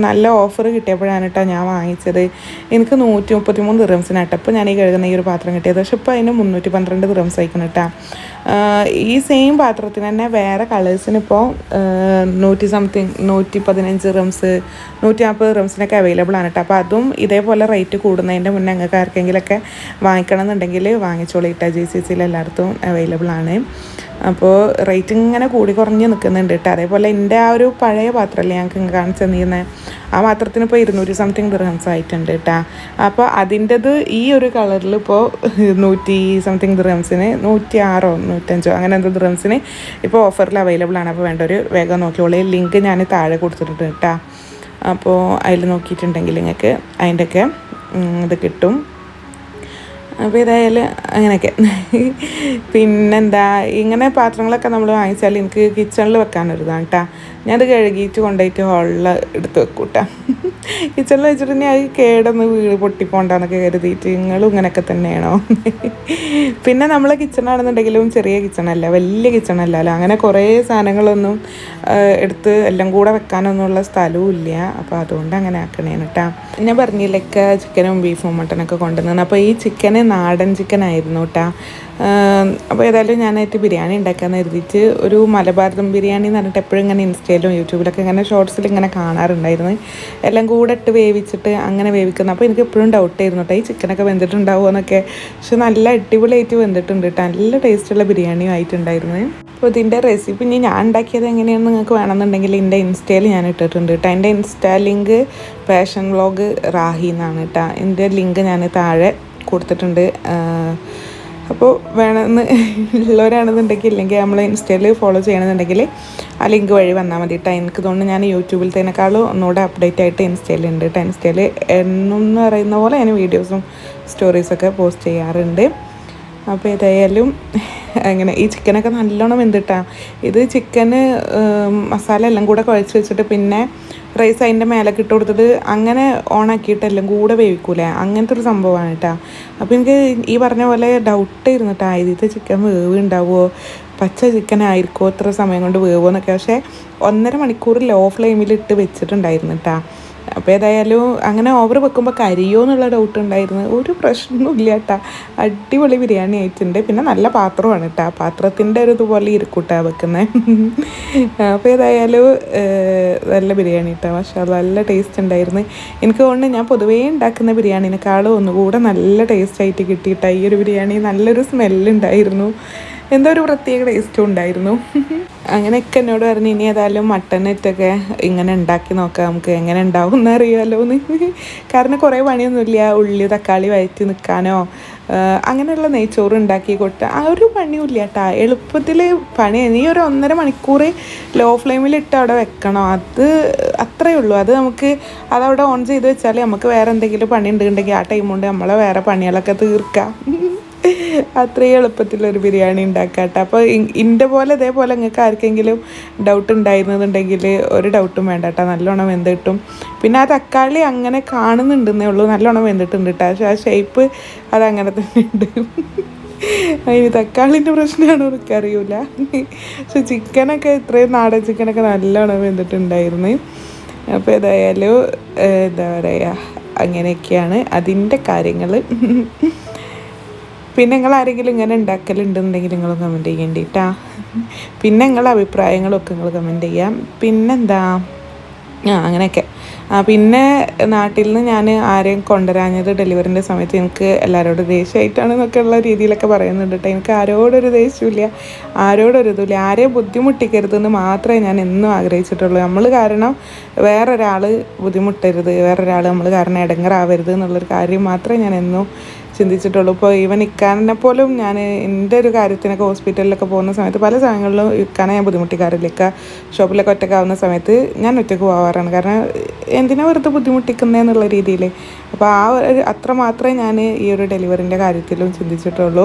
നല്ല ഓഫർ കിട്ടിയപ്പോഴാണ് കേട്ടോ ഞാൻ വാങ്ങിച്ചത്. എനിക്ക് നൂറ്റി മുപ്പത്തി മൂന്ന് ദിറംസിനാട്ടോ അപ്പോൾ ഞാൻ ഈ കഴുകുന്ന ഈ ഒരു പാത്രം കിട്ടിയത്. പക്ഷെ ഇപ്പോൾ അതിന് മുന്നൂറ്റി പന്ത്രണ്ട് ദിറംസ് ആയിക്കണം കേട്ടോ ഈ സെയിം പാത്രത്തിന് തന്നെ വേറെ കളേഴ്സിന് ഇപ്പോൾ നൂറ്റി സംതിങ് നൂറ്റി പതിനഞ്ച് റംസ് നൂറ്റി നാൽപ്പത് റംസിനൊക്കെ അവൈലബിൾ ആണ് കേട്ടോ അപ്പോൾ അതും ഇതേപോലെ റേറ്റ് കൂടുന്നതിന്റെ മുന്നേ നിങ്ങൾക്ക് ആർക്കെങ്കിലൊക്കെ വാങ്ങിക്കണം എന്നുണ്ടെങ്കിൽ വാങ്ങിച്ചോളിട്ട ജി സി സിയിൽ എല്ലായിടത്തും അവൈലബിൾ ആണ്. അപ്പോൾ റേറ്റ് ഇങ്ങനെ കൂടി കുറഞ്ഞ് നിൽക്കുന്നുണ്ട് കേട്ടോ. അതേപോലെ എന്റെ ആ ഒരു പഴയ പാത്രമല്ലേ ഞങ്ങൾക്ക് കാണിച്ചു തന്നിരുന്നത് ആ പാത്രത്തിന് ഇപ്പോൾ ഇരുന്നൂറ്റി സംതിങ് ദിർഹംസ് ആയിട്ടുണ്ട് കേട്ടോ. അപ്പോൾ അതിന്റെത് ഈ ഒരു കളറിൽ ഇപ്പോൾ നൂറ്റി സംതിങ് ദിർഹംസിന് നൂറ്റി ആറോ നൂറ്റഞ്ചോ അങ്ങനെ എന്തോ ദിർഹംസിന് ഇപ്പോൾ ഓഫറിൽ അവൈലബിൾ ആണ്. അപ്പോൾ വേണ്ട ഒരു വേഗം നോക്കിയോളൂ ലിങ്ക് ഞാൻ താഴെ കൊടുത്തിട്ടുണ്ട് കേട്ടോ. അപ്പോൾ അതിൽ നോക്കിയിട്ടുണ്ടെങ്കിൽ നിങ്ങൾക്ക് അതിന്റെയൊക്കെ ഇത് കിട്ടും. അപ്പോൾ ഇതായാലും അങ്ങനെയൊക്കെ. പിന്നെന്താ ഇങ്ങനെ പാത്രങ്ങളൊക്കെ നമ്മൾ വാങ്ങിച്ചാൽ എനിക്ക് കിച്ചണിൽ വെക്കാനൊരിതാണ് കേട്ടോ ഞാനത് കഴുകിയിട്ട് കൊണ്ടുപോയിട്ട് ഹോളിൽ എടുത്ത് വെക്കൂട്ടാ. കേട്ടോ കിച്ചണിൽ വെച്ചിട്ട് ഞാൻ അത് കേടൊന്ന് വീട് പൊട്ടിപ്പോണ്ടെന്നൊക്കെ കരുതിയിട്ട് നിങ്ങളും ഇങ്ങനെയൊക്കെ തന്നെയാണോ? പിന്നെ നമ്മളെ കിച്ചണാണെന്നുണ്ടെങ്കിലും ചെറിയ കിച്ചണല്ല വലിയ കിച്ചണല്ലല്ലോ അങ്ങനെ കുറേ സാധനങ്ങളൊന്നും എടുത്ത് എല്ലാം കൂടെ വെക്കാനൊന്നുമുള്ള സ്ഥലവും ഇല്ല. അപ്പോൾ അതുകൊണ്ട് അങ്ങനെ ആക്കണേന് കേട്ടോ ഞാൻ പറഞ്ഞില്ലൊക്കെ ചിക്കനും ബീഫും മട്ടനൊക്കെ കൊണ്ടുവന്നു അപ്പോൾ ഈ ചിക്കന് നാടൻ ചിക്കൻ ആയിരുന്നു കേട്ടോ അപ്പോൾ ഏതായാലും ഞാനായിട്ട് ബിരിയാണി ഉണ്ടാക്കാമെന്ന് കരുതിയിട്ട് ഒരു മലബാർ ബിരിയാണി എന്ന് പറഞ്ഞിട്ട് എപ്പോഴും ഇങ്ങനെ ഇൻസ്റ്റയിലും യൂട്യൂബിലൊക്കെ ഇങ്ങനെ ഷോർട്സിൽ ഇങ്ങനെ കാണാറുണ്ടായിരുന്നു. എല്ലാം കൂടെ ഇട്ട് വേവിച്ചിട്ട് അങ്ങനെ വേവിക്കുന്നു. അപ്പോൾ എനിക്ക് എപ്പോഴും ഡൗട്ട് ആയിരുന്നു കേട്ടോ ഈ ചിക്കനൊക്കെ വെന്തിട്ടുണ്ടാവുമോ എന്നൊക്കെ. പക്ഷെ നല്ല അടിപൊളിയായിട്ട് വെന്തിട്ടുണ്ട് കേട്ടോ നല്ല ടേസ്റ്റുള്ള ബിരിയാണിയും ആയിട്ടുണ്ടായിരുന്നു. അപ്പോൾ ഇതിന്റെ റെസിപ്പി ഇനി ഞാൻ ഉണ്ടാക്കിയത് എങ്ങനെയാണെന്ന് നിങ്ങൾക്ക് വേണമെന്നുണ്ടെങ്കിൽ എന്റെ ഇൻസ്റ്റയിൽ ഞാൻ ഇട്ടിട്ടുണ്ട് കേട്ടോ എന്റെ insta link passion vlog Rahi എന്നാണ് കേട്ടോ എന്റെ ലിങ്ക് ഞാൻ താഴെ കൊടുത്തിട്ടുണ്ട്. അപ്പോൾ വേണമെന്ന് ഉള്ളവരാണെന്നുണ്ടെങ്കിൽ ഇല്ലെങ്കിൽ നമ്മൾ ഇൻസ്റ്റയിൽ ഫോളോ ചെയ്യണമെന്നുണ്ടെങ്കിൽ ആ ലിങ്ക് വഴി വന്നാൽ മതി. കേട്ടോ എനിക്ക് തോന്നുന്നു ഞാൻ യൂട്യൂബിലത്തേനേക്കാളും ഒന്നുകൂടെ അപ്ഡേറ്റ് ആയിട്ട് ഇൻസ്റ്റയിലുണ്ട് കേട്ടോ ഇൻസ്റ്റയിൽ എന്നെന്ന് പറയുന്ന പോലെ ഞാൻ വീഡിയോസും സ്റ്റോറീസൊക്കെ പോസ്റ്റ് ചെയ്യാറുണ്ട്. അപ്പോൾ ഏതായാലും അങ്ങനെ ഈ ചിക്കനൊക്കെ നല്ലോണം വെന്തിട്ടാ. ഇത് ചിക്കന് മസാല എല്ലാം കൂടെ കുഴച്ച് വെച്ചിട്ട് പിന്നെ റൈസ് അതിന്റെ മേലൊക്കെ ഇട്ട് കൊടുത്തിട്ട് അങ്ങനെ ഓണാക്കിയിട്ട് എല്ലാം കൂടെ വേവിക്കൂലേ? അങ്ങനത്തെ ഒരു സംഭവമാണ് കേട്ടോ. അപ്പോൾ എനിക്ക് ഈ പറഞ്ഞ പോലെ ഡൗട്ട് ഇരുന്നിട്ടാ ഇതിത്തെ ചിക്കൻ വേവ് ഉണ്ടാവുമോ പച്ച ചിക്കൻ ആയിരിക്കുമോ ഇത്ര സമയം കൊണ്ട് വേവോ എന്നൊക്കെ പക്ഷേ ഒന്നര മണിക്കൂർ ലോ ഫ്ലെയിമിൽ ഇട്ട് വെച്ചിട്ടുണ്ടായിരുന്നു കേട്ടോ അപ്പോൾ ഏതായാലും അങ്ങനെ ഓവർ വെക്കുമ്പോൾ കരിയോ എന്നുള്ള ഡൗട്ട് ഉണ്ടായിരുന്നു. ഒരു പ്രശ്നമില്ല കേട്ടാ അടിപൊളി ബിരിയാണി ആയിട്ടുണ്ട്. പിന്നെ നല്ല പാത്രമാണ് കേട്ടോ പാത്രത്തിന്റെ ഒരു ഇതുപോലെ ഇരിക്കൂട്ടാ വെക്കുന്നത് അപ്പോൾ ഏതായാലും നല്ല ബിരിയാണി കേട്ടോ പക്ഷേ നല്ല ടേസ്റ്റ് ഉണ്ടായിരുന്നു. എനിക്ക് തോന്നുന്നു ഞാൻ പൊതുവേ ഉണ്ടാക്കുന്ന ബിരിയാണിനേക്കാളും ഒന്നുകൂടെ നല്ല ടേസ്റ്റ് ആയിട്ട് കിട്ടിയിട്ടാ ഈ ഒരു ബിരിയാണി നല്ലൊരു സ്മെല്ലുണ്ടായിരുന്നു എന്തോ ഒരു പ്രത്യേക ടേസ്റ്റും ഉണ്ടായിരുന്നു. അങ്ങനെയൊക്കെ എന്നോട് പറഞ്ഞു ഇനി ഏതായാലും മട്ടൻ ഇട്ടൊക്കെ ഇങ്ങനെ ഉണ്ടാക്കി നോക്കാം. നമുക്ക് എങ്ങനെ ഉണ്ടാവും? എന്ന് അറിയാമല്ലോ എന്ന്. കാരണം കുറേ പണിയൊന്നുമില്ല. ഉള്ളി തക്കാളി വയറ്റി നിൽക്കാനോ അങ്ങനെയുള്ള നെയ്ച്ചോറ് ഉണ്ടാക്കി കൊടുത്ത. ആ ഒരു പണിയും കേട്ടോ. എളുപ്പത്തിൽ പണി. നീ ഒരു ഒന്നര മണിക്കൂർ ലോ ഫ്ലെയിമിലിട്ട് അവിടെ വെക്കണം. അത് അത്രയേ ഉള്ളൂ. അത് നമുക്ക് അതവിടെ ഓൺ ചെയ്ത് വെച്ചാൽ നമുക്ക് വേറെ എന്തെങ്കിലും പണി ഉണ്ടെങ്കിൽ ആ ടൈം കൊണ്ട് നമ്മളെ വേറെ പണികളൊക്കെ തീർക്കാം. അത്രയും എളുപ്പത്തിലൊരു ബിരിയാണി ഉണ്ടാക്കാട്ടെ. അപ്പോൾ ഇന്റെ പോലെ ഇതേപോലെ നിങ്ങൾക്ക് ആർക്കെങ്കിലും ഡൗട്ട് ഉണ്ടായിരുന്നുണ്ടെങ്കിൽ ഒരു ഡൗട്ടും വേണ്ട കേട്ടോ നല്ലോണം വെന്ത് കിട്ടും പിന്നെ ആ തക്കാളി അങ്ങനെ കാണുന്നുണ്ടെന്നേ ഉള്ളൂ. നല്ലോണം വെന്തിട്ടുണ്ട് കേട്ടോ പക്ഷേ ആ ഷേപ്പ് അതങ്ങനെ തന്നെ ഉണ്ട്. അതിന് തക്കാളിന്റെ പ്രശ്നമാണോ എനിക്കറിയില്ല പക്ഷെ ചിക്കനൊക്കെ ഇത്രയും നാടൻ ചിക്കനൊക്കെ നല്ലോണം വെന്തിട്ടുണ്ടായിരുന്നു. അപ്പോൾ ഏതായാലും എന്താ പറയുക അങ്ങനെയൊക്കെയാണ് അതിന്റെ കാര്യങ്ങൾ പിന്നെ നിങ്ങൾ ആരെങ്കിലും ഇങ്ങനെ ഉണ്ടാക്കലുണ്ടെന്നുണ്ടെങ്കിൽ നിങ്ങൾ കമന്റ് ചെയ്യേണ്ടിട്ടാ പിന്നെ നിങ്ങളുടെ അഭിപ്രായങ്ങളൊക്കെ നിങ്ങൾ കമന്റ് ചെയ്യാം. പിന്നെന്താ? ആ അങ്ങനെയൊക്കെ. ആ പിന്നെ നാട്ടിൽ നിന്ന് ഞാൻ ആരെയും കൊണ്ടുവരാഞ്ഞത് ഡെലിവറിന്റെ സമയത്ത് എനിക്ക് എല്ലാവരോടും ദേഷ്യമായിട്ടാണ് എന്നൊക്കെ ഉള്ള രീതിയിലൊക്കെ പറയുന്നുണ്ട് കേട്ടോ എനിക്ക് ആരോടൊരു ദേഷ്യമില്ല ആരോടൊരു ഇതുമില്ല. ആരെയും ബുദ്ധിമുട്ടിക്കരുതെന്ന് മാത്രമേ ഞാൻ എന്നും ആഗ്രഹിച്ചിട്ടുള്ളൂ. നമ്മൾ കാരണം വേറൊരാൾ ബുദ്ധിമുട്ടരുത്. വേറൊരാൾ നമ്മൾ കാരണം ഇടങ്ങറാവരുത് എന്നുള്ളൊരു കാര്യം മാത്രമേ ഞാൻ എന്നും ചിന്തിച്ചിട്ടുള്ളൂ. ഇപ്പോൾ ഈവൻ ഇക്കാനെ പോലും ഞാൻ എന്റെ ഒരു കാര്യത്തിനൊക്കെ ഹോസ്പിറ്റലിലൊക്കെ പോകുന്ന സമയത്ത് പല സമയങ്ങളിലും ഇക്കാനെ ഞാൻ ബുദ്ധിമുട്ടിക്കാറില്ല. ഇക്ക ഷോപ്പിലൊക്കെ ഒറ്റക്കാവുന്ന സമയത്ത് ഞാൻ ഒറ്റയ്ക്ക് പോകാറാണ് കാരണം എന്തിനാ വെറുതെ ബുദ്ധിമുട്ടിക്കുന്നതെന്നുള്ള രീതിയിൽ അപ്പോൾ ആ ഒരു അത്ര മാത്രമേ ഞാൻ ഈ ഒരു ഡെലിവറിന്റെ കാര്യത്തിലും ചിന്തിച്ചിട്ടുള്ളൂ.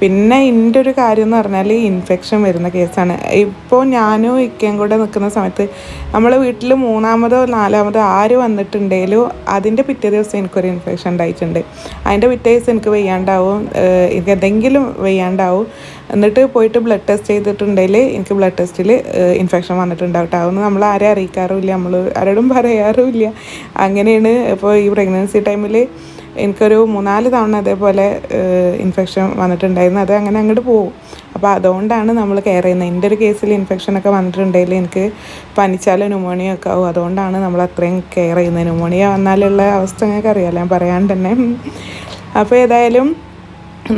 പിന്നെ എന്റെ ഒരു കാര്യം എന്ന് പറഞ്ഞാൽ ഇൻഫെക്ഷൻ വരുന്ന കേസാണ്. ഇപ്പോൾ ഞാനും ഇക്കയും കൂടെ നിൽക്കുന്ന സമയത്ത് നമ്മൾ വീട്ടിൽ മൂന്നാമതോ നാലാമതോ ആര് വന്നിട്ടുണ്ടെങ്കിലും അതിന്റെ പിറ്റേ ദിവസം എനിക്കൊരു ഇൻഫെക്ഷൻ ഉണ്ടായിട്ടുണ്ട്. അതിന്റെ പിറ്റേ എനിക്ക് വെയ്യാണ്ടാവും എനിക്ക് എന്തെങ്കിലും വെയ്യാണ്ടാവും. എന്നിട്ട് പോയിട്ട് ബ്ലഡ് ടെസ്റ്റ് ചെയ്തിട്ടുണ്ടെങ്കിൽ എനിക്ക് ബ്ലഡ് ടെസ്റ്റിൽ ഇൻഫെക്ഷൻ വന്നിട്ടുണ്ടാവും നമ്മൾ ആരെ അറിയിക്കാറുമില്ല. നമ്മൾ ആരോടും പറയാറുമില്ല. അങ്ങനെയാണ് ഇപ്പോൾ ഈ പ്രഗ്നൻസി ടൈമിൽ എനിക്കൊരു മൂന്നാൽ തവണ അതേപോലെ ഇൻഫെക്ഷൻ വന്നിട്ടുണ്ടായിരുന്നു. അത് അങ്ങനെ അങ്ങോട്ട് പോകും. അപ്പോൾ അതുകൊണ്ടാണ് നമ്മൾ കെയർ ചെയ്യുന്നത്. എന്റെ ഒരു കേസിൽ ഇൻഫെക്ഷനൊക്കെ വന്നിട്ടുണ്ടെങ്കിൽ എനിക്ക് പനിച്ചാൽ ന്യൂമോണിയ ഒക്കെ ആവും. അതുകൊണ്ടാണ് നമ്മൾ അത്രയും കെയർ ചെയ്യുന്നത്. ന്യൂമോണിയ വന്നാലുള്ള അവസ്ഥ ഞങ്ങൾക്ക് അറിയാമല്ലോ ഞാൻ പറയാണ്ട് തന്നെ. അപ്പോൾ ഏതായാലും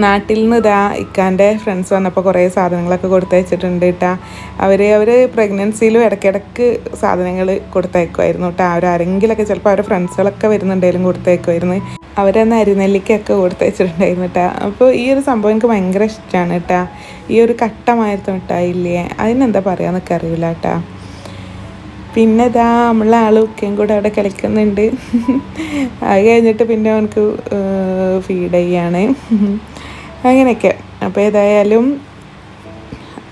നാട്ടിൽ നിന്ന് ഇതാ ഇക്കാന്റെ ഫ്രണ്ട്സ് വന്നപ്പോൾ കുറേ സാധനങ്ങളൊക്കെ കൊടുത്തയച്ചിട്ടുണ്ട് കേട്ടാ അവർ അവർ പ്രഗ്നൻസിയിലും ഇടയ്ക്കിടയ്ക്ക് സാധനങ്ങൾ കൊടുത്തയക്കുമായിരുന്നു കേട്ടോ അവരാരെങ്കിലൊക്കെ ചിലപ്പോൾ അവരുടെ ഫ്രണ്ട്സുകളൊക്കെ വരുന്നുണ്ടെങ്കിലും കൊടുത്തയക്കുമായിരുന്നു അവരന്ന് അരിനെല്ലിക്കൊക്കെ കൊടുത്തയച്ചിട്ടുണ്ടായിരുന്നു കേട്ടോ അപ്പോൾ ഈ ഒരു സംഭവം എനിക്ക് ഭയങ്കര ഇഷ്ടമാണ് കേട്ടോ ഈ ഒരു കട്ടമായിരുന്നു കേട്ടോ ഇല്ലേ അതിനെന്താ പറയാന്നൊക്കെ അറിയില്ല കേട്ടോ പിന്നെ ഇതാ നമ്മളെ ആളൊക്കെയും കൂടെ അവിടെ കളിക്കുന്നുണ്ട്. അത് കഴിഞ്ഞിട്ട് പിന്നെ അവനക്ക് ഫീഡ് ചെയ്യാണ്. അങ്ങനെയൊക്കെ. അപ്പോൾ ഏതായാലും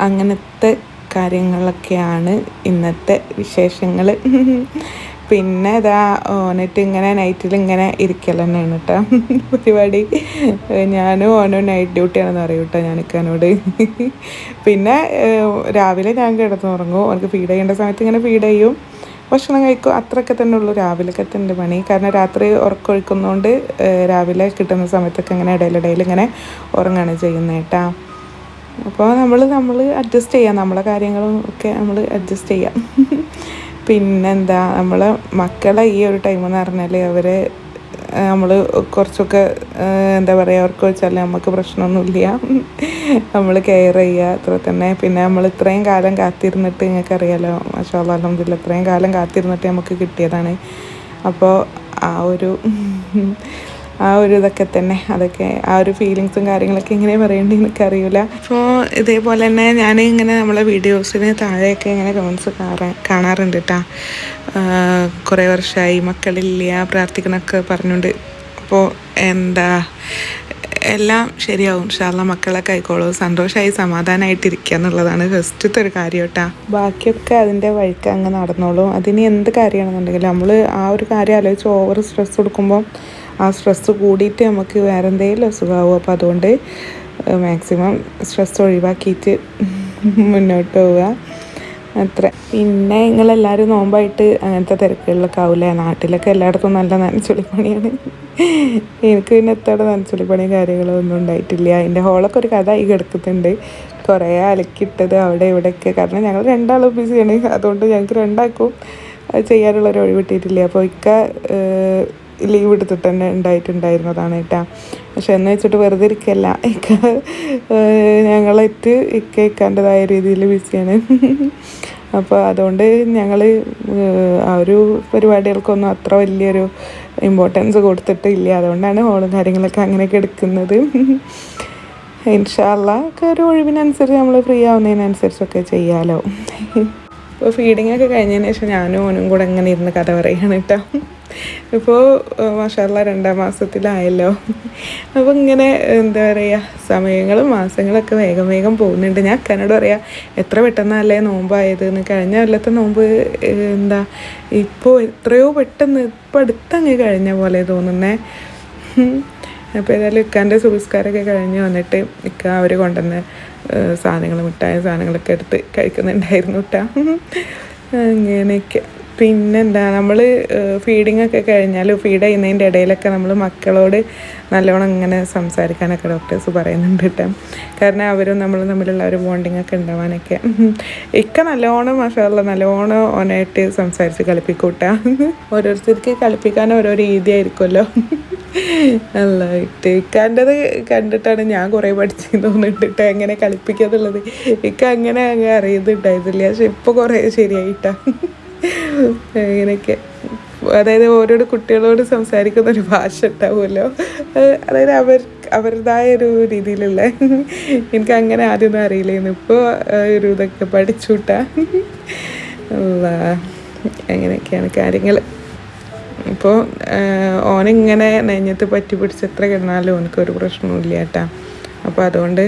അങ്ങനത്തെ കാര്യങ്ങളൊക്കെയാണ് ഇന്നത്തെ വിശേഷങ്ങൾ പിന്നെ ഇതാ ഓനിട്ട് ഇങ്ങനെ നൈറ്റിൽ ഇങ്ങനെ ഇരിക്കൽ തന്നെയാണ് കേട്ടോ പരിപാടി. ഞാനും ഓനും നൈറ്റ് ഡ്യൂട്ടിയാണെന്ന് പറയും കേട്ടോ ഞാനിക്കാനോട് പിന്നെ രാവിലെ ഞാൻ കിടന്നുറങ്ങും. അവർക്ക് ഫീഡ് ചെയ്യേണ്ട സമയത്ത് ഇങ്ങനെ ഫീഡ് ചെയ്യും. ഭക്ഷണം കഴിക്കും. അത്രയൊക്കെ തന്നെ ഉള്ളൂ. രാവിലെയൊക്കെ തന്നെ പണി. കാരണം രാത്രി ഉറക്കൊഴിക്കുന്നതുകൊണ്ട് രാവിലെ കിട്ടുന്ന സമയത്തൊക്കെ ഇങ്ങനെ ഇടയിലിടയിൽ ഇങ്ങനെ ഉറങ്ങാണ് ചെയ്യുന്നത് കേട്ടോ അപ്പോൾ നമ്മൾ നമ്മൾ അഡ്ജസ്റ്റ് ചെയ്യാം. നമ്മളെ കാര്യങ്ങളും ഒക്കെ നമ്മൾ അഡ്ജസ്റ്റ് ചെയ്യാം. പിന്നെന്താ നമ്മളെ മക്കളെ ഈ ഒരു ടൈം എന്ന് പറഞ്ഞാൽ അവരെ നമ്മൾ കുറച്ചൊക്കെ എന്താ പറയുക അവർക്ക് വെച്ചാൽ നമുക്ക് പ്രശ്നമൊന്നുമില്ല നമ്മൾ കെയർ ചെയ്യുക അത്ര തന്നെ. പിന്നെ നമ്മൾ ഇത്രയും കാലം കാത്തിരുന്നിട്ട് നിങ്ങൾക്ക് അറിയാലോ മാഷാ അലഹമില്ല ഇത്രയും കാലം കാത്തിരുന്നിട്ട് നമുക്ക് കിട്ടിയതാണ്. അപ്പോൾ ആ ഒരു ആ ഒരു ഇതൊക്കെ തന്നെ. അതൊക്കെ ആ ഒരു ഫീലിങ്സും കാര്യങ്ങളൊക്കെ ഇങ്ങനെ പറയേണ്ടി എനിക്കറിയില്ല അപ്പോൾ ഇതേപോലെ തന്നെ ഞാൻ ഇങ്ങനെ നമ്മളെ വീഡിയോസിന് താഴെയൊക്കെ ഇങ്ങനെ കമൻസ് കാണാറുണ്ട് കേട്ടോ കുറേ വർഷമായി മക്കളില്ല പ്രാർത്ഥിക്കണമൊക്കെ പറഞ്ഞുകൊണ്ട് അപ്പോൾ എന്താ എല്ലാം ശരിയാവും. ഷാർല മക്കളൊക്കെ ആയിക്കോളൂ. സന്തോഷമായി സമാധാനമായിട്ടിരിക്കുക എന്നുള്ളതാണ് ഫസ്റ്റത്തെ ഒരു കാര്യം കേട്ടാ ബാക്കിയൊക്കെ അതിന്റെ വഴിക്ക് അങ്ങ് നടന്നോളൂ. അതിന് എന്ത് കാര്യമാണെന്നുണ്ടെങ്കിലും നമ്മൾ ആ ഒരു കാര്യം ആലോചിച്ച് ഓവർ സ്ട്രെസ് കൊടുക്കുമ്പോൾ ആ സ്ട്രെസ്സ് കൂടിയിട്ട് നമുക്ക് വേറെ എന്തെങ്കിലും അസുഖമാവും അപ്പോൾ അതുകൊണ്ട് മാക്സിമം സ്ട്രെസ് ഒഴിവാക്കിയിട്ട് മുന്നോട്ട് പോവുക. അത്ര. പിന്നെ നിങ്ങളെല്ലാവരും നോമ്പായിട്ട് അങ്ങനത്തെ തിരക്കുകളിലൊക്കെ ആവില്ലേ നാട്ടിലൊക്കെ എല്ലായിടത്തും നല്ല നനച്ചുളിപ്പണിയാണ് എനിക്ക് പിന്നെ എത്ര നനച്ചുളിപ്പണി കാര്യങ്ങളോ ഉണ്ടായിട്ടില്ല. അതിന്റെ ഹോളൊക്കെ ഒരു കഥ ഈ കിടക്കുന്നുണ്ട്. കുറേ അലക്കിയിട്ടത് അവിടെ ഇവിടെയൊക്കെ. കാരണം ഞങ്ങൾ രണ്ടാളും ബിസിയാണ്. അതുകൊണ്ട് ഞങ്ങൾക്ക് രണ്ടാക്കും അത് ചെയ്യാനുള്ള ഒരു ഒഴിവിട്ടിട്ടില്ല അപ്പോൾ ഇക്ക ലീവ് എടുത്തിട്ട് തന്നെ ഉണ്ടായിട്ടുണ്ടായിരുന്നതാണ് കേട്ടോ. പക്ഷെ എന്നെ വെച്ചിട്ട് വെറുതെ ഇരിക്കല്ല. ഇക്ക ഞങ്ങളേറ്റ് ഇക്ക ഇക്കാന്റെതായ രീതിയിൽ ബിസിയാണ്. അപ്പോൾ അതുകൊണ്ട് ഞങ്ങൾ ആ ഒരു പരിപാടികൾക്കൊന്നും അത്ര വലിയൊരു ഇമ്പോർട്ടൻസ് കൊടുത്തിട്ടില്ല. അതുകൊണ്ടാണ് ഓളും കാര്യങ്ങളൊക്കെ അങ്ങനെയൊക്കെ എടുക്കുന്നത്. ഇൻഷാല്ല ഒക്കെ ഒരു ഒഴിവിനനുസരിച്ച് നമ്മൾ ഫ്രീ ആവുന്നതിനനുസരിച്ചൊക്കെ ചെയ്യാമല്ലോ ഇപ്പോൾ ഫീഡിങ് ഒക്കെ കഴിഞ്ഞതിന് ശേഷം ഞാനും ഓനും കൂടെ ഇങ്ങനെ ഇരുന്ന് കഥ പറയുകയാണ് കേട്ടോ. ഇപ്പോൾ മാഷാല്ല രണ്ടാം മാസത്തിലായല്ലോ. അപ്പോൾ ഇങ്ങനെ എന്താ പറയുക സമയങ്ങളും മാസങ്ങളൊക്കെ വേഗം വേഗം പോകുന്നുണ്ട്. ഞാൻ കന്നഡ പറയാം എത്ര പെട്ടെന്നല്ലേ നോമ്പായത്? എന്ന് കഴിഞ്ഞ കൊല്ലത്തെ നോമ്പ് എന്താ ഇപ്പോൾ എത്രയോ പെട്ടെന്ന് ഇപ്പം അടുത്തങ്ങ് കഴിഞ്ഞ പോലെ തോന്നുന്നേ. അപ്പോൾ ഏതായാലും ഇക്കാന്റെ സുബസ്കാരമൊക്കെ കഴിഞ്ഞ് വന്നിട്ട് ഇക്ക അവർ കൊണ്ടുവന്ന സാധനങ്ങൾ മിഠായ സാധനങ്ങളൊക്കെ എടുത്ത് കഴിക്കുന്നുണ്ടായിരുന്നു കേട്ടോ അങ്ങനെയൊക്കെ. പിന്നെന്താ നമ്മൾ ഫീഡിങ് ഒക്കെ കഴിഞ്ഞാൽ ഫീഡ് ചെയ്യുന്നതിന്റെ ഇടയിലൊക്കെ നമ്മൾ മക്കളോട് നല്ലോണം ഇങ്ങനെ സംസാരിക്കാനൊക്കെ ഡോക്ടേഴ്സ് പറയുന്നുണ്ട് കേട്ടോ. കാരണം അവരും നമ്മൾ തമ്മിലുള്ള ഒരു ബോണ്ടിങ് ഒക്കെ ഉണ്ടാവാനൊക്കെ. ഇക്ക നല്ലോണം മഷാല്ല നല്ലോണം ഓനായിട്ട് സംസാരിച്ച് കളിപ്പിക്കൂട്ടാ. ഓരോരുത്തർക്ക് കളിപ്പിക്കാൻ ഓരോ രീതി ആയിരിക്കുമല്ലോ. അല്ല ഇക്കാന്റെത് കണ്ടിട്ടാണ് ഞാൻ കുറേ പഠിച്ചു തോന്നിട്ടിട്ട് എങ്ങനെ കളിപ്പിക്കാന്നുള്ളത്. ഇക്ക അങ്ങനെ അങ്ങ് അറിയുന്നുണ്ടായിരുന്നില്ല പക്ഷെ ഇപ്പോൾ കുറേ ശരിയായിട്ടാ. ഇങ്ങനെയൊക്കെ അതായത് ഓരോ കുട്ടികളോട് സംസാരിക്കുന്ന ഒരു ഭാഷ ഉണ്ടാവുമല്ലോ. അതായത് അവർ അവരുടേതായ ഒരു രീതിയിലുള്ള എനിക്ക് അങ്ങനെ ആദ്യമൊന്നും അറിയില്ലായിരുന്നു. ഇപ്പോൾ ഒരു ഇതൊക്കെ പഠിച്ചുവിട്ടാ അങ്ങനെയൊക്കെയാണ് കാര്യങ്ങൾ. ഇപ്പോൾ ഓനിങ്ങനെ നെഞ്ഞത്ത് പറ്റി പിടിച്ച് എത്ര കിടന്നാലും ഓനക്ക് ഒരു പ്രശ്നവും കേട്ടാ അപ്പോൾ അതുകൊണ്ട്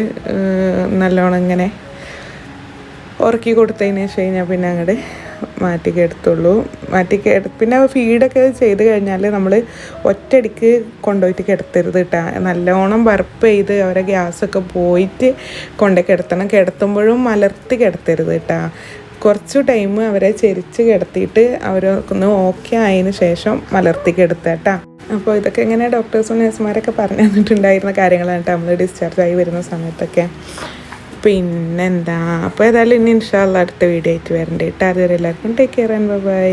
നല്ലോണം ഇങ്ങനെ ഉറക്കി കൊടുത്തതിന് ശേഷം കഴിഞ്ഞാൽ പിന്നെ അങ്ങോട്ട് മാറ്റി മാറ്റിക്കെടു മാറ്റി കെട പിന്നെ ഫീഡൊക്കെ ചെയ്ത് കഴിഞ്ഞാൽ നമ്മൾ ഒറ്റയടിക്ക് കൊണ്ടുപോയിട്ട് കിടത്തരുത് കേട്ടോ നല്ലോണം വറുപ്പ് ചെയ്ത് അവരെ ഗ്യാസൊക്കെ പോയിട്ട് കൊണ്ട് കിടത്തണം. കിടത്തുമ്പോഴും മലർത്തി കിടത്തരുത് കേട്ടോ കുറച്ച് ടൈം അവരെ ചെരിച്ച് കിടത്തിയിട്ട് അവരൊന്ന് ഓക്കെ ആയതിന് ശേഷം മലർത്തി കിടത്തേട്ടാ അപ്പോൾ ഇതൊക്കെ ഇങ്ങനെ ഡോക്ടേഴ്സും നഴ്സുമാരൊക്കെ പറഞ്ഞു തന്നിട്ടുണ്ടായിരുന്ന കാര്യങ്ങളാണ് കേട്ടോ നമ്മൾ ഡിസ്ചാർജ് ആയി വരുന്ന സമയത്തൊക്കെ. പിന്നെന്താ? അപ്പോൾ ഏതായാലും ഇനി ഇൻഷാല്ല അടുത്ത വീഡിയോ ആയിട്ട് വരണ്ടേ. കേട്ടോ അതുവരെ എല്ലാവർക്കും ടേക്ക് കെയർ ആൻഡ് ബൈ